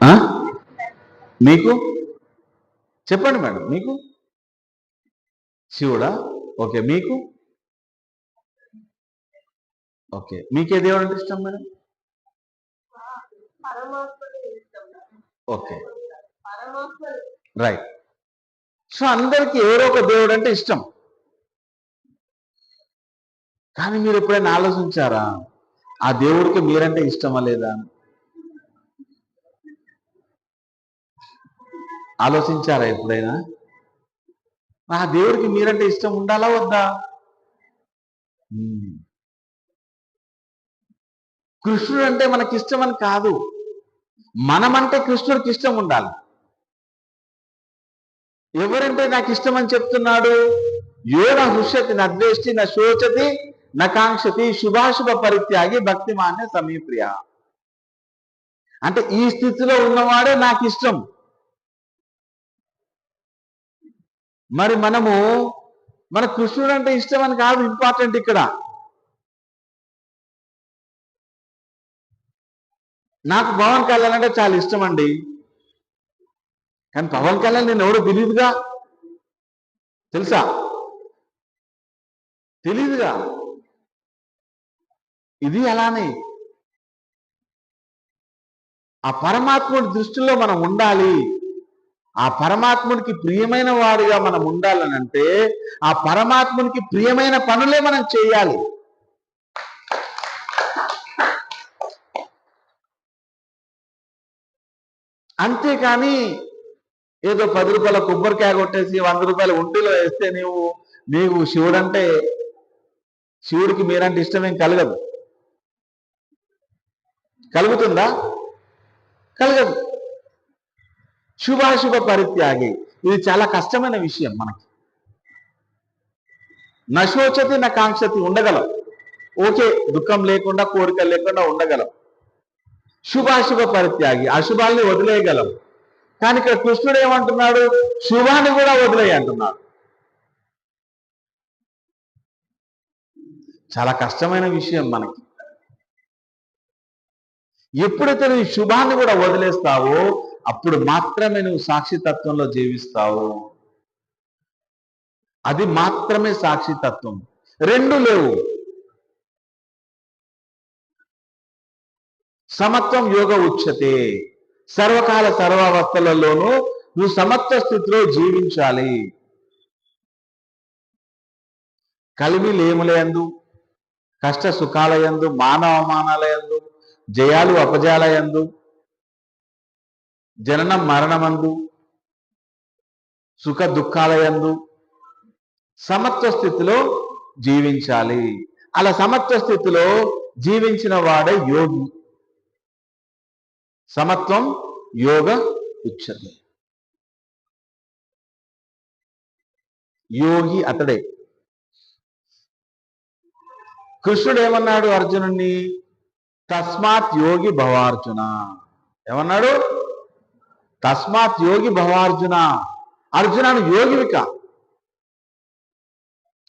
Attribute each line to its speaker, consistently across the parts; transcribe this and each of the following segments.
Speaker 1: ఆ? మీకు? చెప్పండి మేడం మీకు? శివుడా? ఓకే మీకు? ఓకే మీకే దేవుడు అంటే ఇష్టం మేడం? ఓకే. రైట్. సో అందరికీ ఎవరో ఒక దేవుడు అంటే ఇష్టం. కానీ మీరు ఎప్పుడైనా ఆలోచించారా ఆ దేవుడికి మీరంటే ఇష్టమా లేదా అని? ఆలోచించారా ఎప్పుడైనా? ఆ దేవుడికి మీరంటే ఇష్టం ఉండాలా వద్దా? కృష్ణుడు అంటే మనకి ఇష్టం అని కాదు. మనమంటే కృష్ణుడికి ఇష్టం ఉండాలి. ఎవరంటే నాకు ఇష్టం అని చెప్తున్నాడు? యోన హృష్యతి నద్వేష్టి నా శోచతి నా కాంక్షతి శుభాశుభ పరిత్యాగి భక్తిమాన్య సమీప్రియ. అంటే ఈ స్థితిలో ఉన్నవాడే నాకు ఇష్టం మరి మనము మన కృష్ణుడు అంటే ఇష్టం అని కాదు ఇంపార్టెంట్ ఇక్కడ. నాకు పవన్ కళ్యాణ్ అంటే చాలా ఇష్టం అండి. కానీ పవన్ కళ్యాణ్ నేను ఎవడో తెలియదుగా తెలుసా? తెలీదుగా. ఇది అలానే. ఆ పరమాత్ముడి దృష్టిలో మనం ఉండాలి. ఆ పరమాత్మునికి ప్రియమైన వాడిగా మనం ఉండాలని అంటే ఆ పరమాత్మునికి ప్రియమైన పనులే మనం చేయాలి. అంతేకాని ఏదో పది రూపాయల కొబ్బరికాయ కొట్టేసి వంద రూపాయల ఒంటిలో వేస్తే నీవు నీవు శివుడంటే శివుడికి మీరంటే ఇష్టమేం కలగదు. కలుగుతుందా? కలగదు. శుభాశుభ పరిత్యాగి. ఇది చాలా కష్టమైన విషయం మనకి. నశోచతి నా కాంక్షతి ఉండగలం. ఓకే దుఃఖం లేకుండా కోరిక లేకుండా ఉండగలం. శుభాశుభ పరిత్యాగి. అశుభాల్ని వదిలేయగలం. కానీ ఇక్కడ కృష్ణుడు ఏమంటున్నాడు? శుభాన్ని కూడా వదిలేయ అంటున్నాడు. చాలా కష్టమైన విషయం మనకి. ఎప్పుడైతే నువ్వు శుభాన్ని కూడా వదిలేస్తావో అప్పుడు మాత్రమే నువ్వు సాక్షితత్వంలో జీవిస్తావు. అది మాత్రమే సాక్షితత్వం. రెండు లేవు. సమత్వం యోగ ఉచ్యతే. సర్వకాల సర్వావస్థలలోనూ నువ్వు సమత్వ స్థితిలో జీవించాలి. కలిమి లేములయందు కష్ట సుఖాలయందు మానవ అవమానాలయందు జయాలు అపజయాలయందు జననం మరణమందు సుఖ దుఃఖాలయందు సమత్వ స్థితిలో జీవించాలి. అలా సమత్వ స్థితిలో జీవించిన వాడే యోగి. సమత్వం యోగ ఉచ్యతే యోగి అతడే. కృష్ణుడు ఏమన్నాడు అర్జునుణ్ణి? తస్మాత్ యోగి భవార్జున. ఏమన్నాడు? తస్మాత్ యోగి భవార్జున. అర్జునను యోగివిక.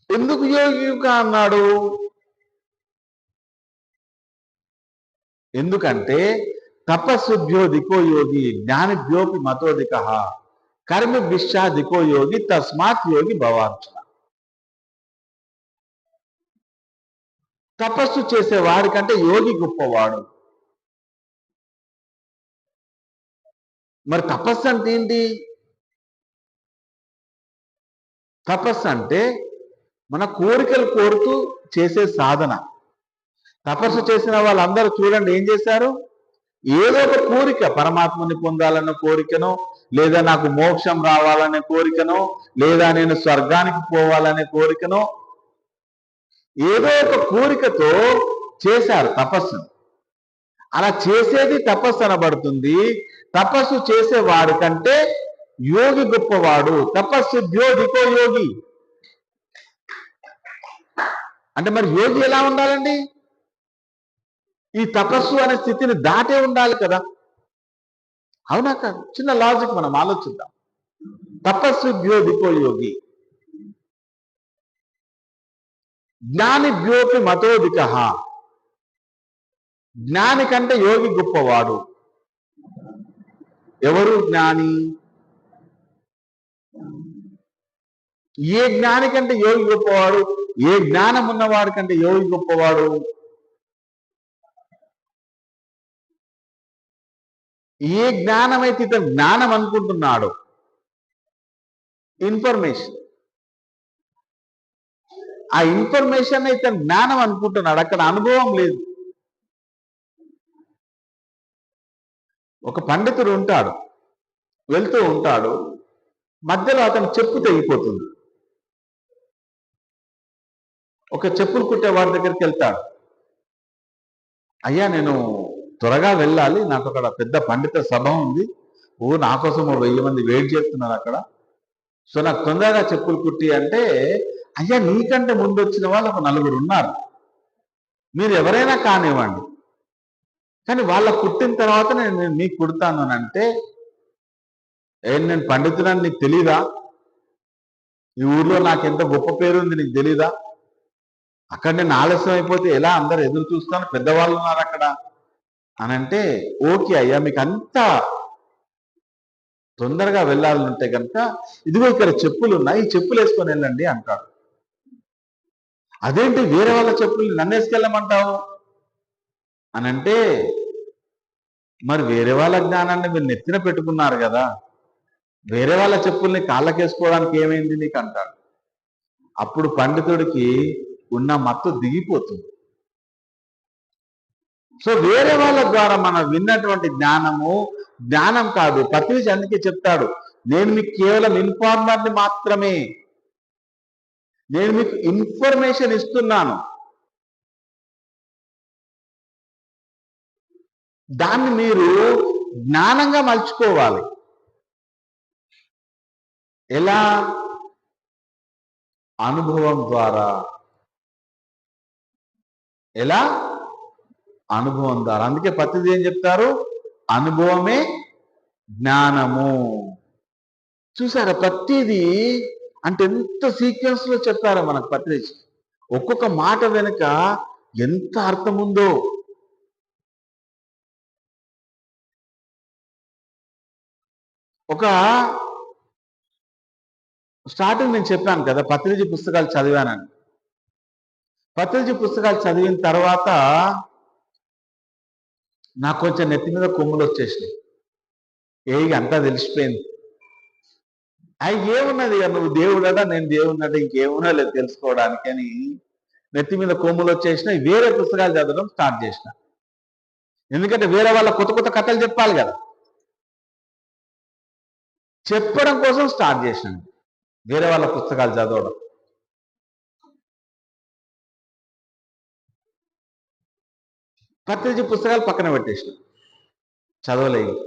Speaker 1: ఎందుకు యోగివిక అన్నాడు? ఎందుకంటే తపస్సుభ్యో దికో యోగి జ్ఞానిభ్యోపి మతోదిక కర్మభిశ్చా దికో యోగి తస్మాత్ యోగి భవార్జున. తపస్సు చేసే వాడికంటే యోగి గొప్పవాడు. మరి తపస్సు అంటే ఏంటి? తపస్సు అంటే మన కోరికలు కోరుతూ చేసే సాధన. తపస్సు చేసిన వాళ్ళందరూ చూడండి ఏం చేశారు? ఏదో ఒక కోరిక పరమాత్మని పొందాలన్న కోరికను లేదా నాకు మోక్షం రావాలనే కోరికను లేదా నేను స్వర్గానికి పోవాలనే కోరికను ఏదో ఒక కోరికతో చేశారు తపస్సు అలా చేసేది తపస్సు అనబడుతుంది. తపస్సు చేసేవాడు కంటే యోగి గొప్పవాడు. తపస్సు దికో యోగి. అంటే మరి యోగి ఎలా ఉండాలండి? ఈ తపస్సు అనే స్థితిని దాటే ఉండాలి కదా. అవునా కాదు. చిన్న లాజిక్ మనం ఆలోచిద్దాం. తపస్సు దికో యోగి. జ్ఞాని జ్ఞానిభ్యోపి మతోధిక. జ్ఞాని కంటే యోగి గొప్పవాడు. ఎవరు జ్ఞాని? ఏ జ్ఞాని కంటే యోగి గొప్పవాడు? ఏ జ్ఞానం ఉన్నవాడి కంటే యోగి గొప్పవాడు? ఏ జ్ఞానం అయితే ఇతను జ్ఞానం అనుకుంటున్నాడు? ఇన్ఫర్మేషన్. ఆ ఇన్ఫర్మేషన్ అయితే జ్ఞానం అనుకుంటున్నాడు. అక్కడ అనుభవం లేదు. ఒక పండితుడు ఉంటాడు వెళ్తూ ఉంటాడు మధ్యలో అతను చెప్పు తెగిపోతుంది. ఒక చెప్పులు కుట్టే వారి దగ్గరికి వెళ్తాడు. అయ్యా నేను త్వరగా వెళ్ళాలి నాకు అక్కడ పెద్ద పండిత సభ ఉంది. ఓ నా కోసం ఓ వెయ్యి మంది వెయిట్ చేస్తున్నారు అక్కడ. సో నాకు తొందరగా చెప్పులు కుట్టి అంటే అయ్యా నీకంటే ముందు వచ్చిన వాళ్ళు ఒక నలుగురు ఉన్నారు. మీరు ఎవరైనా కానివ్వండి. కానీ వాళ్ళ కుట్టిన తర్వాత నేను నేను మీకు కుడతాను అని అంటే ఏం నేను పండితుడని నీకు తెలీదా? ఈ ఊర్లో నాకు ఎంత గొప్ప పేరు ఉంది నీకు తెలీదా? అక్కడ నేను ఆలస్యం అయిపోతే ఎలా అందరు ఎదురు చూస్తాను? పెద్దవాళ్ళు ఉన్నారు అక్కడ. అని అంటే ఓకే అయ్యా మీకు అంత తొందరగా వెళ్ళాలని ఉంటే కనుక ఇదిగో ఇక్కడ చెప్పులు ఉన్నాయి ఈ చెప్పులు వేసుకొని వెళ్ళండి అంటాడు. అదేంటి వేరే వాళ్ళ చెప్పులు నన్ను వేసుకెళ్ళమంటావు? అని అంటే మరి వేరే వాళ్ళ జ్ఞానాన్ని మీరు నెత్తిన పెట్టుకున్నారు కదా. వేరే వాళ్ళ చెప్పుల్ని కాళ్ళకేసుకోవడానికి ఏమైంది నీకు అంటాడు అప్పుడు పండితుడికి ఉన్న మత్తు దిగిపోతుంది. సో వేరే వాళ్ళ ద్వారా మనం విన్నటువంటి జ్ఞానము జ్ఞానం కాదు. పత్రిక అందుకే చెప్తాడు నేను మీకు కేవలం ఇన్ఫార్మర్ని మాత్రమే నేను మీకు ఇన్ఫర్మేషన్ ఇస్తున్నాను. దాన్ని మీరు జ్ఞానంగా మలుచుకోవాలి. ఎలా? అనుభవం ద్వారా. ఎలా? అనుభవం ద్వారా. అందుకే పత్తిది ఏం చెప్తారు? అనుభవమే జ్ఞానము. చూసారా? ప్రతిదీ అంటే ఎంత సీక్వెన్స్లో చెప్పారో మనకు పత్రిక ఒక్కొక్క మాట వెనుక ఎంత అర్థం ఉందో ఒక స్టార్టింగ్ నేను చెప్పాను కదా పత్రిజీ పుస్తకాలు చదివానని. పత్రిజీ పుస్తకాలు చదివిన తర్వాత నాకు కొంచెం నెత్తి మీద కొమ్ములు వచ్చేసినాయి. ఏ ఇక అంతా తెలిసిపోయింది. అవి ఏమున్నది ఇక నువ్వు దేవుడట నేను దేవుడినట ఇంకేమున్నా లేదు తెలుసుకోవడానికి అని నెత్తి మీద కొమ్ములు వచ్చేసినాయి. వేరే పుస్తకాలు చదవడం స్టార్ట్ చేసిన. ఎందుకంటే వేరే వాళ్ళ కొత్త కొత్త కథలు చెప్పాలి కదా. చెప్పడం కోసం స్టార్ట్ చేసినాను వేరే వాళ్ళ పుస్తకాలు చదవడం. పత్రిక పుస్తకాలు పక్కన పెట్టేసిన చదవలేదు.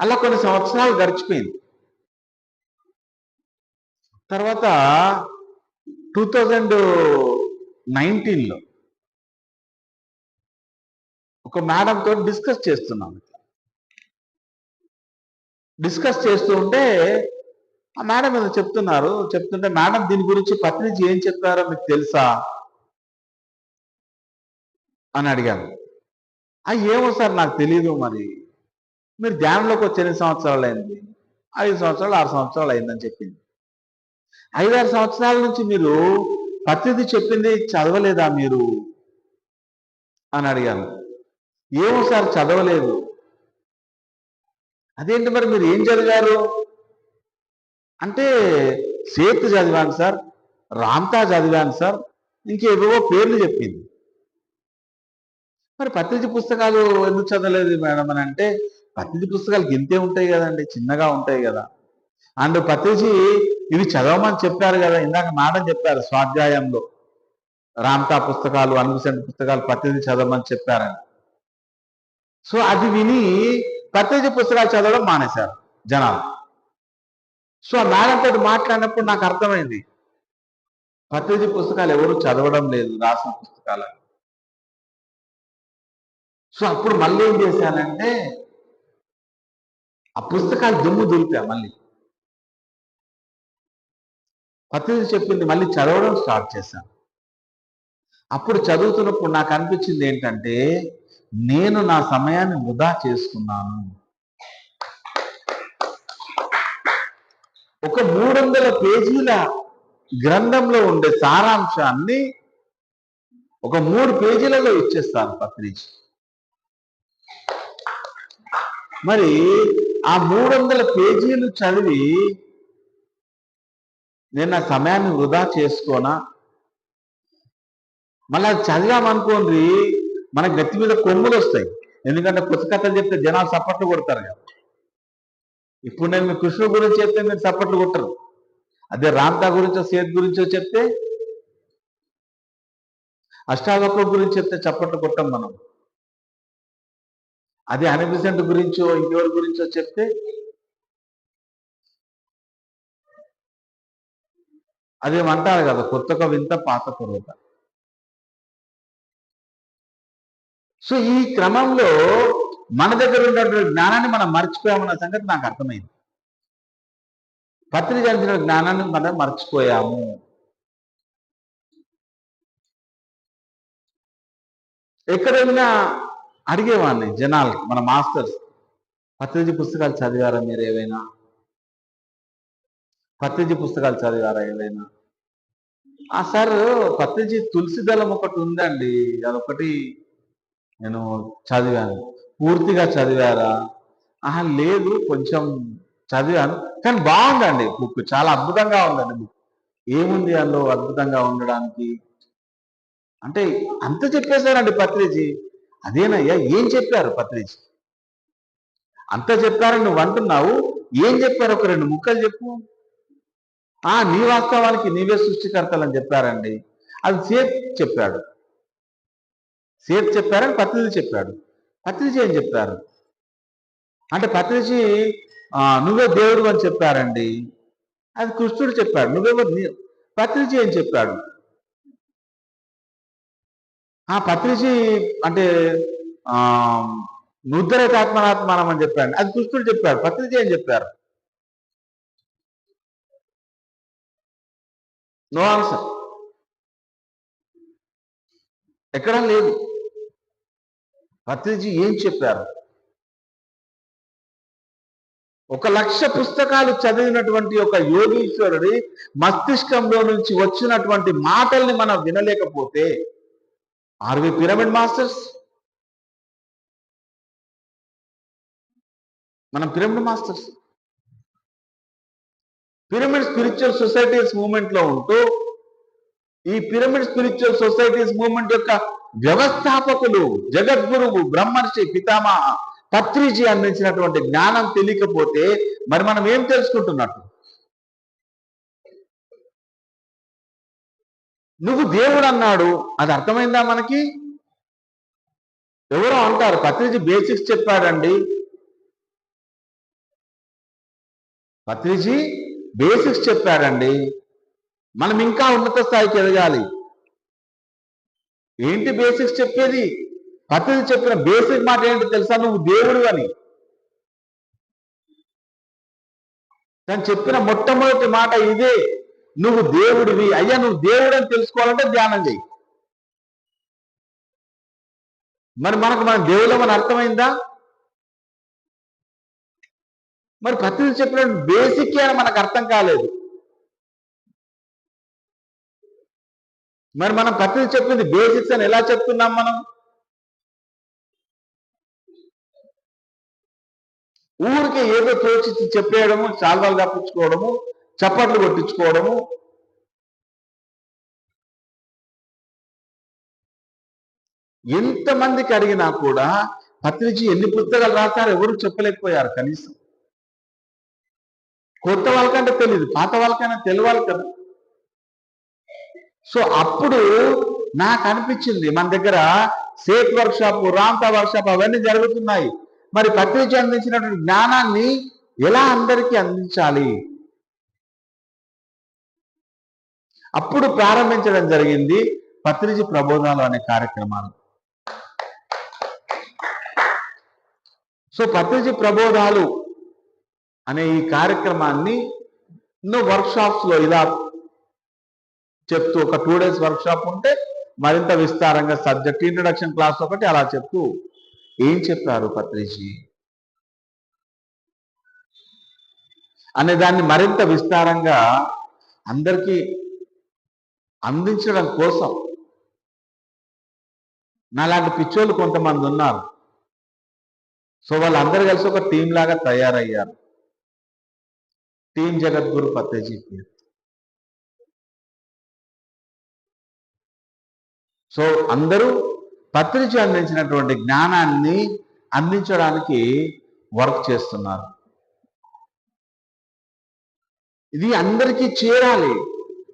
Speaker 1: అలా కొన్ని సంవత్సరాలు గడిచిపోయింది. తర్వాత టూ థౌజండ్ నైన్టీన్లో ఒక మేడంతో డిస్కస్ చేస్తున్నాను. డిస్కస్ చేస్తూ ఉంటే ఆ మేడం ఏదో చెప్తున్నారు. చెప్తుంటే మేడం దీని గురించి పత్రిక ఏం చెప్పారో మీకు తెలుసా? అని అడిగాను. ఆ ఏమో సార్ నాకు తెలియదు మరి. మీరు ధ్యానంలోకి వచ్చి ఎన్ని సంవత్సరాలు అయింది? ఐదు సంవత్సరాలు ఆరు సంవత్సరాలు అయిందని చెప్పింది. ఐదారు సంవత్సరాల నుంచి మీరు పత్రిది చెప్పింది చదవలేదా మీరు? అని అడిగాను. ఏమో సార్ చదవలేదు. అదేంటి మరి మీరు ఏం చదివారు? అంటే సేతు చదివాను సార్ రామ్తా చదివాను సార్ ఇంకేవేవో పేర్లు చెప్పింది. మరి పత్రిక పుస్తకాలు ఎందుకు చదవలేదు మేడం అని అంటే పత్రిక పుస్తకాలు గింతే ఉంటాయి కదండి చిన్నగా ఉంటాయి కదా. అండ్ పత్రిక ఇవి చదవమని చెప్పారు కదా ఇందాక మేడం చెప్పారు స్వాధ్యాయంలో. రామ్తా పుస్తకాలు అన్విసెంట్ పుస్తకాలు పత్రిక చదవమని చెప్పారని. సో అది విని పత్రిక పుస్తకాలు చదవడం మానేశారు జనాలు. సో ఆ మాట్లాడినప్పుడు నాకు అర్థమైంది. పత్రిక పుస్తకాలు ఎవరు చదవడం లేదు రాసిన పుస్తకాలు. సో అప్పుడు మళ్ళీ ఏం చేశానంటే ఆ పుస్తకాలు దుమ్ము దులిపా మళ్ళీ. పత్రిక చెప్పింది మళ్ళీ చదవడం స్టార్ట్ చేశాను. అప్పుడు చదువుతున్నప్పుడు నాకు అనిపించింది ఏంటంటే నేను నా సమయాన్ని వృధా చేసుకున్నాను. ఒక మూడు వందల పేజీల గ్రంథంలో ఉండే సారాంశాన్ని ఒక మూడు పేజీలలో ఇచ్చేస్తారు పత్రిక మరి ఆ మూడు వందల పేజీలు చదివి నేను నా సమయాన్ని వృధా చేసుకోనా? మళ్ళీ చదివామనుకోండి మన గట్టి మీద కొమ్ములు వస్తాయి. ఎందుకంటే పుస్తకథలు చెప్తే జనాలు సప్పట్లు కొడతారు కదా. ఇప్పుడు నేను మీ కృష్ణుడు గురించి చెప్తే మీరు సప్పట్లు కొట్టరు. అదే రాంతా గురించో సేత్ గురించో చెప్తే అష్టావక్ర గురించి చెప్తే చప్పట్లు కొట్టం మనం. అదే అనిపిసెంట్ గురించో ఇంకెవరి గురించో చెప్తే అదేమంటారు కదా కొత్తగా వింత పాత కొరత సో ఈ క్రమంలో మన దగ్గర ఉన్నటువంటి జ్ఞానాన్ని మనం మర్చిపోయామన్న సంగతి నాకు అర్థమైంది. పత్రిక అందిన జ్ఞానాన్ని మనం మర్చిపోయాము. ఎక్కడైనా అడిగేవాడిని జనాలు మన మాస్టర్స్ పత్రిజీ పుస్తకాలు చదివారా మీరు ఏవైనా? పత్రిజీ పుస్తకాలు చదివారా ఏవైనా? ఆ సార్ పత్రిజీ తులసి దళం ఒకటి ఉందండి అదొకటి నేను చదివాను. పూర్తిగా చదివారా? ఆహా లేదు కొంచెం చదివాను. కానీ బాగుందండి బుక్. చాలా అద్భుతంగా ఉందండి బుక్. ఏముంది అందులో అద్భుతంగా ఉండడానికి? అంటే అంత చెప్పేశారండి పత్రిజీ. అదేనయ్యా ఏం చెప్పారు పత్రిజీ? అంత చెప్పారని నువ్వు అంటున్నావు? ఏం చెప్పారు? ఒక రెండు ముక్కలు చెప్పు. ఆ నీ వాస్తవానికి నీవే సృష్టికర్తలని చెప్పారండి. అది సేఫ్ చెప్పాడు. సేఫ్ చెప్పారని పత్రిజీ చెప్పాడు. పత్రిజీ ఏం చెప్పారు? అంటే పత్రిజీ నువ్వే దేవుడు అని చెప్పారండి. అది కృష్ణుడు చెప్పాడు. నువ్వేమో పత్రిజీ ఏం చెప్పాడు? ఆ పత్రిజీ అంటే ఆ నుద్దరేతాత్మనాత్మానం అని చెప్పాడు. అది కృష్ణుడు చెప్పాడు. పత్రిజీ ఏం చెప్పారు? No answer. ఎక్కడా లేదు. పత్రిజీ ఏం చెప్పారు? ఒక లక్ష పుస్తకాలు చదివినటువంటి ఒక యోగీశ్వరుడి మస్తిష్కంలో నుంచి వచ్చినటువంటి మాటల్ని మనం వినలేకపోతే ఆర్ వి పిరమిడ్ మాస్టర్స్? మనం pyramid masters. Pyramid spiritual societies మూమెంట్లో ఉంటూ ఈ పిరమిడ్ స్పిరిచువల్ సొసైటీస్ మూవ్మెంట్ యొక్క వ్యవస్థాపకులు జగద్గురువు బ్రహ్మర్షి పితామహ పత్రిజీ అందించినటువంటి జ్ఞానం తెలియకపోతే మరి మనం ఏం తెలుసుకుంటున్నట్టు నువ్వు దేవుడు అన్నాడు. అది అర్థమైందా మనకి? ఎవరో అంటారు. పత్రిజీ బేసిక్స్ చెప్పాడండి. పత్రిజీ బేసిక్స్ చెప్పాడండి. మనం ఇంకా ఉన్నత స్థాయికి ఎదగాలి. ఏంటి బేసిక్స్ చెప్పేది? పత్రిజీ చెప్పిన బేసిక్ మాట ఏంటి తెలుసా నువ్వు? దేవుడు అని. తను చెప్పిన మొట్టమొదటి మాట ఇదే. నువ్వు దేవుడివి. అయ్యా నువ్వు దేవుడు అని తెలుసుకోవాలంటే ధ్యానం చేయి మరి మనకు మన దేవుళ్ళమని అర్థమైందా? మరి పత్రిక చెప్పిన బేసిక్ అని మనకు అర్థం కాలేదు. మరి మనం పత్రిక చెప్పింది బేసిక్స్ అని ఎలా చెప్తున్నాం మనం? ఊరికే ఏదో తోచి చెప్పేయడము చాల్వాలు తప్పించుకోవడము చప్పట్లు కొట్టించుకోవడము. ఎంతమందికి అడిగినా కూడా పత్రిజీ ఎన్ని పుస్తకాలు రాస్తారో ఎవరు చెప్పలేకపోయారు కనీసం. కొత్త వాళ్ళకంటే తెలియదు పాత వాళ్ళకైనా తెలియాలి కదా. సో అప్పుడు నాకు అనిపించింది మన దగ్గర సేక్ వర్క్షాప్ రాంతా అవన్నీ జరుగుతున్నాయి. మరి ప్రకృతి అందించినటువంటి జ్ఞానాన్ని ఎలా అందరికీ అందించాలి? అప్పుడు ప్రారంభించడం జరిగింది పత్రిజి ప్రబోధాలు అనే కార్యక్రమాలు. సో పత్రిజి ప్రబోధాలు అనే ఈ కార్యక్రమాన్ని ఎన్నో వర్క్షాప్స్లో ఇలా చెప్తూ ఒక టూ డేస్ వర్క్ షాప్ ఉంటే మరింత విస్తారంగా సబ్జెక్ట్ ఇంట్రడక్షన్ క్లాస్ ఒకటి అలా చెప్తూ ఏం చెప్పారు పత్రిజీ? అనే దాన్ని మరింత విస్తారంగా అందరికీ అందించడం కోసం నాలాంటి పిచ్చోళ్ళు కొంతమంది ఉన్నారు. సో వాళ్ళందరూ కలిసి ఒక టీం లాగా తయారయ్యారు. టీం జగద్గురు పత్రిజీ సో అందరూ పత్రిక అందించినటువంటి జ్ఞానాన్ని అందించడానికి వర్క్ చేస్తున్నారు. ఇది అందరికీ చేరాలి.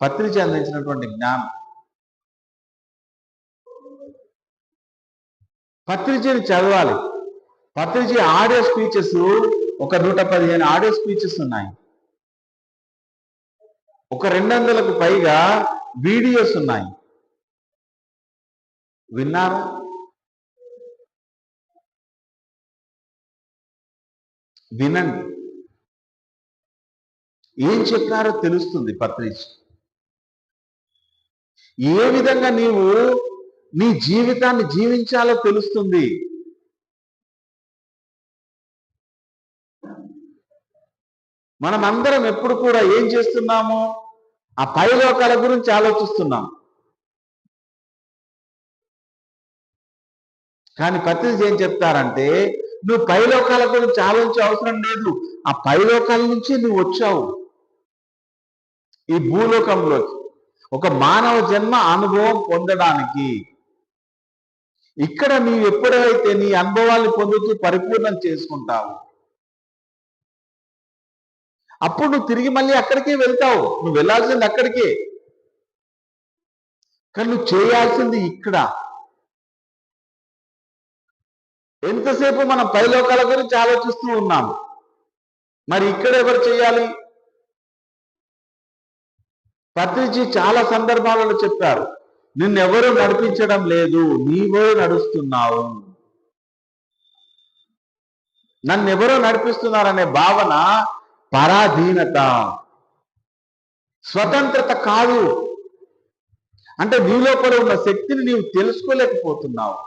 Speaker 1: పత్రిక అందించినటువంటి జ్ఞానం. పత్రికని చదవాలి. పత్రిక ఆడియో స్పీచెస్ ఒక నూట పదిహేను ఆడియో స్పీచెస్ ఉన్నాయి. ఒక రెండు వందలకు పైగా వీడియోస్ ఉన్నాయి. విన్నారా వినండి. ఏం చెప్పారో తెలుస్తుంది పత్రిక ఏ విధంగా నీవు నీ జీవితాన్ని జీవించాలో తెలుస్తుంది? మనం అందరం ఎప్పుడు కూడా ఏం చేస్తున్నాము? ఆ పైలోకాల గురించి ఆలోచిస్తున్నాం. కానీ పత్రిక ఏం చెప్తారంటే నువ్వు పైలోకాల గురించి ఆలోచించే అవసరం లేదు. ఆ పైలోకాల నుంచి నువ్వు వచ్చావు. ఈ భూలోకంలోకి ఒక మానవ జన్మ అనుభవం పొందడానికి ఇక్కడ నీవు ఎప్పుడైతే నీ అనుభవాన్ని పొందుతూ పరిపూర్ణం చేసుకుంటావు అప్పుడు నువ్వు తిరిగి మళ్ళీ అక్కడికే వెళ్తావు. నువ్వు వెళ్ళాల్సింది అక్కడికే. కానీ నువ్వు చేయాల్సింది ఇక్కడ. ఎంతసేపు మనం పైలోకాల గురించి ఆలోచిస్తూ ఉన్నాం మరి ఇక్కడ ఎవరు చేయాలి? పత్రిజీ చాలా సందర్భాలలో చెప్పారు నిన్నెవరు నడిపించడం లేదు నీవే నడుస్తున్నావు. నన్నెవరో నడిపిస్తున్నారనే భావన పరాధీనత. స్వతంత్రత కాదు. అంటే నీ లోపల ఉన్న శక్తిని నీవు తెలుసుకోలేకపోతున్నావు.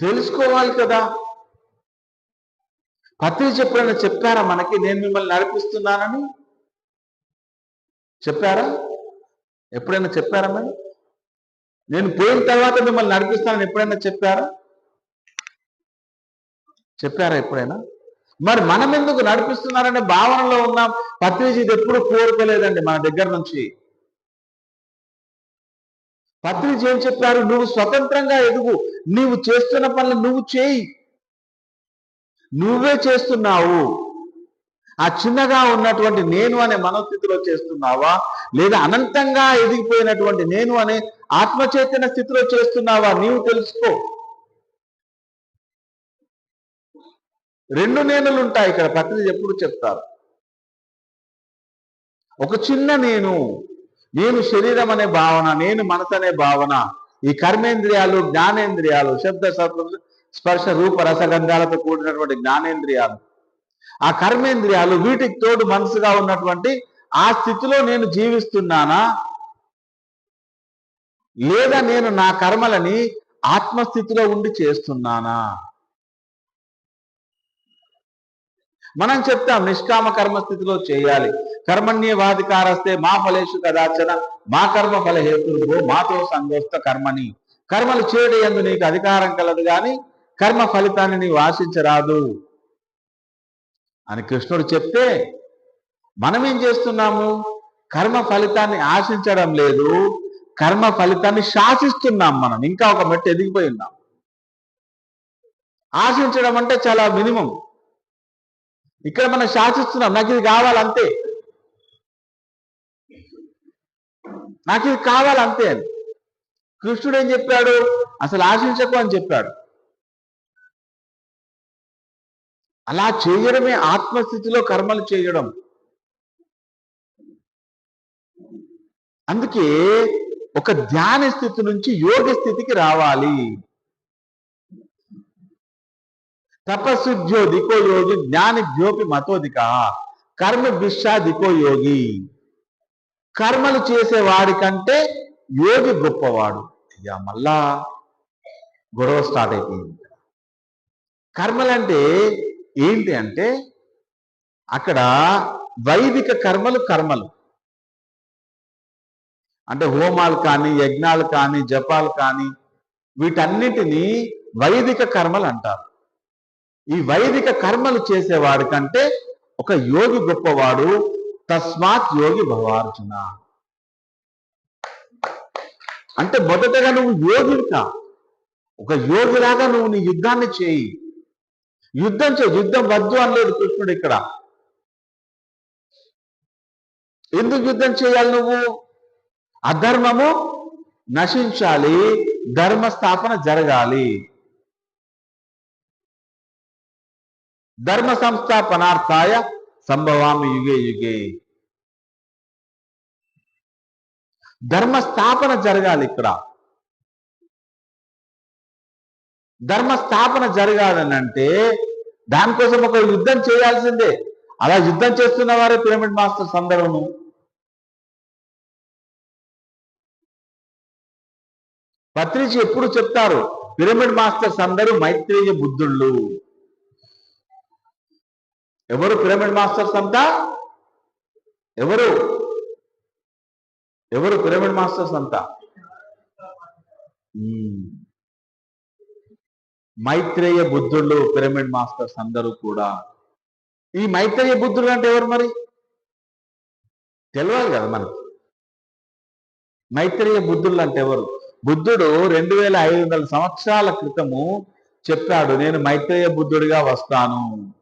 Speaker 1: తెలుసుకోవాలి కదా. పత్రిక ఎప్పుడైనా చెప్పారా మనకి? నేను మిమ్మల్ని నడిపిస్తున్నానని? చెప్పారా? ఎప్పుడైనా చెప్పారా మరి? నేను పోయిన తర్వాత మిమ్మల్ని నడిపిస్తానని ఎప్పుడైనా చెప్పారా? చెప్పారా ఎప్పుడైనా? మరి మనం ఎందుకు నడిపిస్తున్నారనే భావనలో ఉన్నాం. పత్రిక ఇది ఎప్పుడు కోరుకోలేదండి మన దగ్గర నుంచి. పత్రిక ఏం చెప్పారు? నువ్వు స్వతంత్రంగా ఎదుగు. నీవు చేస్తున్న పనులు నువ్వు చేయి. నువ్వే చేస్తున్నావు. ఆ చిన్నగా ఉన్నటువంటి నేను అనే మనస్థితిలో చేస్తున్నావా? లేదా అనంతంగా ఎదిగిపోయినటువంటి నేను అనే ఆత్మచైతన్య స్థితిలో చేస్తున్నావా? నీవు తెలుసుకో. రెండు నేనులు ఉంటాయి. ఇక్కడ పత్రిజ ఎప్పుడు చెప్తారు? ఒక చిన్న నేను నేను శరీరం అనే భావన నేను మనసు అనే భావన ఈ కర్మేంద్రియాలు జ్ఞానేంద్రియాలు శబ్ద శబ్ద స్పర్శ రూప రసగంధాలతో కూడినటువంటి జ్ఞానేంద్రియాలు. ఆ కర్మేంద్రియాలు వీటికి తోడు మనసుగా ఉన్నటువంటి ఆ స్థితిలో నేను జీవిస్తున్నానా? లేదా నేను నా కర్మలని ఆత్మస్థితిలో ఉండి చేస్తున్నానా? మనం చెప్తాం నిష్కామ కర్మ స్థితిలో చేయాలి. కర్మణ్యవాధికారస్తే మా ఫలేషు కదాచన మా కర్మ ఫల మాతో సంగోస్త కర్మని. కర్మలు చేయడం ఎందు నీకు అధికారం కలదు కానీ కర్మ ఫలితాన్ని నీవు ఆశించరాదు. అని కృష్ణుడు చెప్తే మనం ఏం చేస్తున్నాము? కర్మ ఫలితాన్ని ఆశించడం లేదు. కర్మ ఫలితాన్ని శాసిస్తున్నాం మనం. ఇంకా ఒక మెట్టు ఎదిగిపోయి ఉన్నాం. ఆశించడం అంటే చాలా మినిమం. ఇక్కడ మనం శాసిస్తున్నాం. నాకు ఇది కావాలంతే. నాకు ఇది కావాలంతే అని. కృష్ణుడు ఏం చెప్పాడు? అసలు ఆశించకు అని చెప్పాడు. అలా చేయడమే ఆత్మస్థితిలో కర్మలు చేయడం. అందుకే ఒక ధ్యాన స్థితి నుంచి యోగ స్థితికి రావాలి. తపస్సుజ్యో దికో యోగి జ్ఞాని జ్యోపి మతోదిక కర్మ బిషా దికో యోగి. కర్మలు చేసేవాడి కంటే యోగి గొప్పవాడు. ఇక మళ్ళా గొడవ స్టార్ట్ అయిపోయింది కర్మలంటే ఏంటి అంటే అక్కడ వైదిక కర్మలు కర్మలు. అంటే హోమాలు కానీ యజ్ఞాలు కానీ జపాలు కానీ వీటన్నిటినీ వైదిక కర్మలు అంటారు. ఈ వైదిక కర్మలు చేసేవాడి కంటే ఒక యోగి గొప్పవాడు తస్మాత్ యోగి భవార్జున. అంటే మొదటగా నువ్వు యోగివి కా. ఒక యోగిలాగా నువ్వు నీ యుద్ధాన్ని చేయి. యుద్ధం చే యుద్ధం వద్దు అనలేదు కృష్ణుడు ఇక్కడ. ఎందుకు యుద్ధం చేయాలి నువ్వు? అధర్మము నశించాలి. ధర్మ స్థాపన జరగాలి. ధర్మ సంస్థాపనార్థాయ సంభవామి యుగే యుగే. ధర్మ స్థాపన జరగాలి ఇక్కడ. ధర్మ స్థాపన జరగాలని అంటే దానికోసం ఒక యుద్ధం చేయాల్సిందే. అలా యుద్ధం చేస్తున్న వారే పిరమిడ్ మాస్టర్స్ అందరూ పత్రిక ఎప్పుడు చెప్తారు? పిరమిడ్ మాస్టర్స్ అందరూ మైత్రేయ బుద్ధుళ్ళు. ఎవరు పిరమిడ్ మాస్టర్స్ అంతా ఎవరు? ఎవరు పిరమిడ్ మాస్టర్స్ అంతా మైత్రేయ బుద్ధుళ్ళు పిరమిడ్ మాస్టర్స్ అందరూ కూడా. ఈ మైత్రేయ బుద్ధుడు అంటే ఎవరు మరి? తెలియాలి కదా మనకి. మైత్రేయ బుద్ధుళ్ళు అంటే ఎవరు? బుద్ధుడు రెండు వేల ఐదు వందల సంవత్సరాల క్రితము చెప్పాడు నేను మైత్రేయ బుద్ధుడిగా వస్తాను.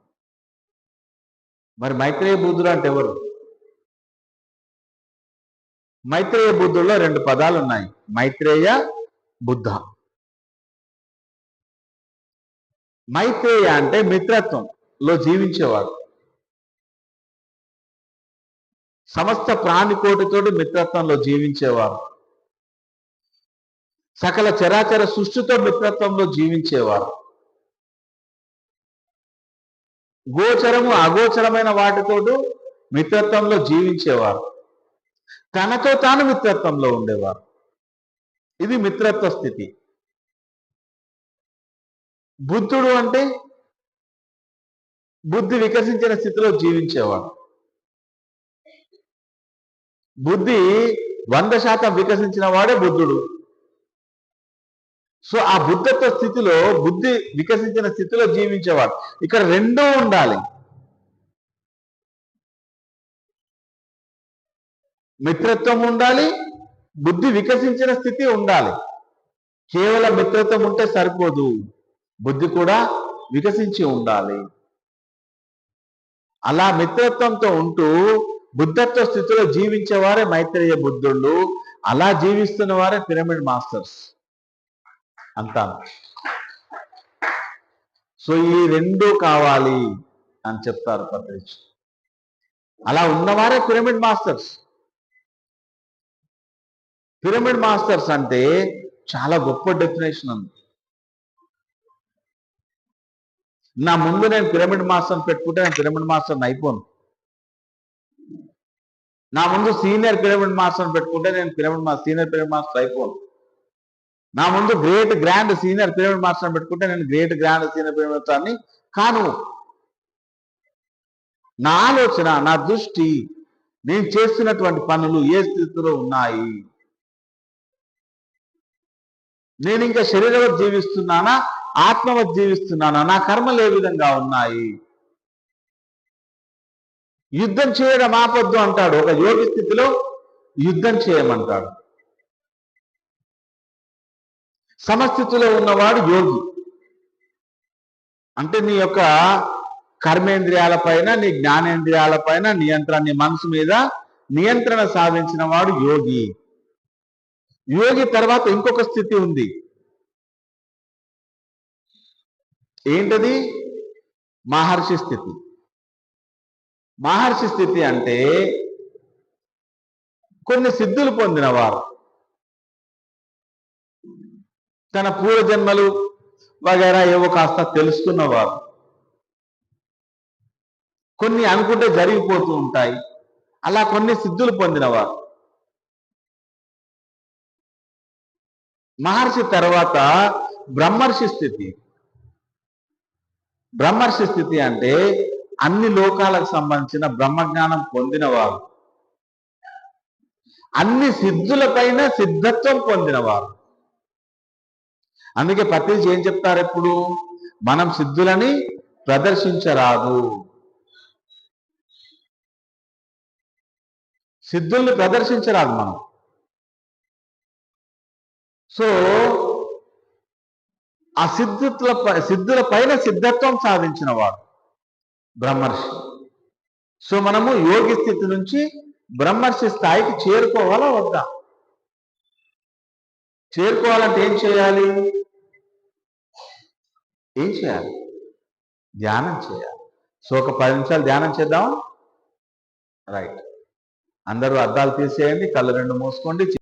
Speaker 1: మరి మైత్రేయ బుద్ధుడు అంటే ఎవరు? మైత్రేయ బుద్ధుల్లో రెండు పదాలు ఉన్నాయి మైత్రేయ బుద్ధ. మైత్రేయ అంటే మిత్రత్వంలో జీవించేవాడు సమస్త ప్రాణికోటితోటి మిత్రత్వంలో జీవించేవారు. సకల చరాచర సృష్టితో మిత్రత్వంలో జీవించేవారు. గోచరము అగోచరమైన వాటితోడు మిత్రత్వంలో జీవించేవారు. తనతో తాను మిత్రత్వంలో ఉండేవారు. ఇది మిత్రత్వ స్థితి. బుద్ధుడు అంటే బుద్ధి వికసించిన స్థితిలో జీవించేవాడు. బుద్ధి వంద శాతం వికసించిన వాడే బుద్ధుడు. సో ఆ బుద్ధత్వ స్థితిలో బుద్ధి వికసించిన స్థితిలో జీవించేవాడు. ఇక్కడ రెండూ ఉండాలి. మిత్రత్వం ఉండాలి బుద్ధి వికసించిన స్థితి ఉండాలి. కేవలం మిత్రత్వం ఉంటే సరిపోదు. బుద్ధి కూడా వికసించి ఉండాలి. అలా మిత్రత్వంతో ఉంటూ బుద్ధత్వ స్థితిలో జీవించేవారే మైత్రేయ బుద్ధుళ్ళు అలా జీవిస్తున్న వారే పిరమిడ్ మాస్టర్స్. అంటాను. సో ఈ రెండు కావాలి అని చెప్తారు పత్రిక అలా ఉన్నవారే పిరమిడ్ మాస్టర్స్. పిరమిడ్ మాస్టర్స్ అంటే చాలా గొప్ప డెఫినేషన్ ఉంది. నా ముందు నేను పిరమిడ్ మాస్టర్ పెట్టుకుంటే నేను పిరమిడ్ మాస్టర్ అయిపోను. నా ముందు సీనియర్ పిరమిడ్ మాస్టర్ పెట్టుకుంటే నేను pyramid master senior pyramid master అయిపోను. నా ముందు great grand senior pyramid master పెట్టుకుంటే నేను గ్రేట్ గ్రాండ్ సీనియర్ పిరమిడ్ అని కాను. నా ఆలోచన నా దృష్టి నేను చేస్తున్నటువంటి పనులు ఏ స్థితిలో ఉన్నాయి? నేను ఇంకా శరీరవత్ జీవిస్తున్నానా? ఆత్మవత్ జీవిస్తున్నానా? నా కర్మలు ఏ విధంగా ఉన్నాయి? యుద్ధం చేయడం ఆపొద్దు అంటాడు. ఒక యోగి స్థితిలో యుద్ధం చేయమంటాడు. సమస్థితిలో ఉన్నవాడు యోగి. అంటే నీ యొక్క కర్మేంద్రియాల పైన నీ జ్ఞానేంద్రియాల పైన నియంత్రణ నీ మనసు మీద నియంత్రణ సాధించిన వాడు యోగి. యోగి తర్వాత ఇంకొక స్థితి ఉంది. ఏంటది? మహర్షి స్థితి. మహర్షి స్థితి అంటే కొన్ని సిద్ధులు పొందినవారు. తన పూర్వజన్మలు వగైరా ఏవో కాస్త తెలుసుకున్నవారు. కొన్ని అనుకుంటే జరిగిపోతూ ఉంటాయి. అలా కొన్ని సిద్ధులు పొందినవారు. మహర్షి తర్వాత బ్రహ్మర్షి స్థితి. బ్రహ్మర్షి స్థితి అంటే అన్ని లోకాలకు సంబంధించిన బ్రహ్మజ్ఞానం పొందినవారు. అన్ని సిద్ధులపైన సిద్ధత్వం పొందినవారు. అందుకే పత్రిక ఏం చెప్తారు ఎప్పుడు? మనం సిద్ధులని ప్రదర్శించరాదు. సిద్ధుల్ని ప్రదర్శించరాదు మనం. సో ఆ సిద్ధుల సిద్ధుల పైన సిద్ధత్వం సాధించిన వాడు బ్రహ్మర్షి. సో మనము యోగి స్థితి నుంచి బ్రహ్మర్షి స్థాయికి చేరుకోవాలా వద్దా? చేరుకోవాలంటే ఏం చేయాలి? ఏం చేయాలి? ధ్యానం చేయాలి. సో ఒక పది నిమిషాలు ధ్యానం చేద్దాం రైట్. అందరూ అద్దాలు తీసేయండి కళ్ళు రెండు మూసుకోండి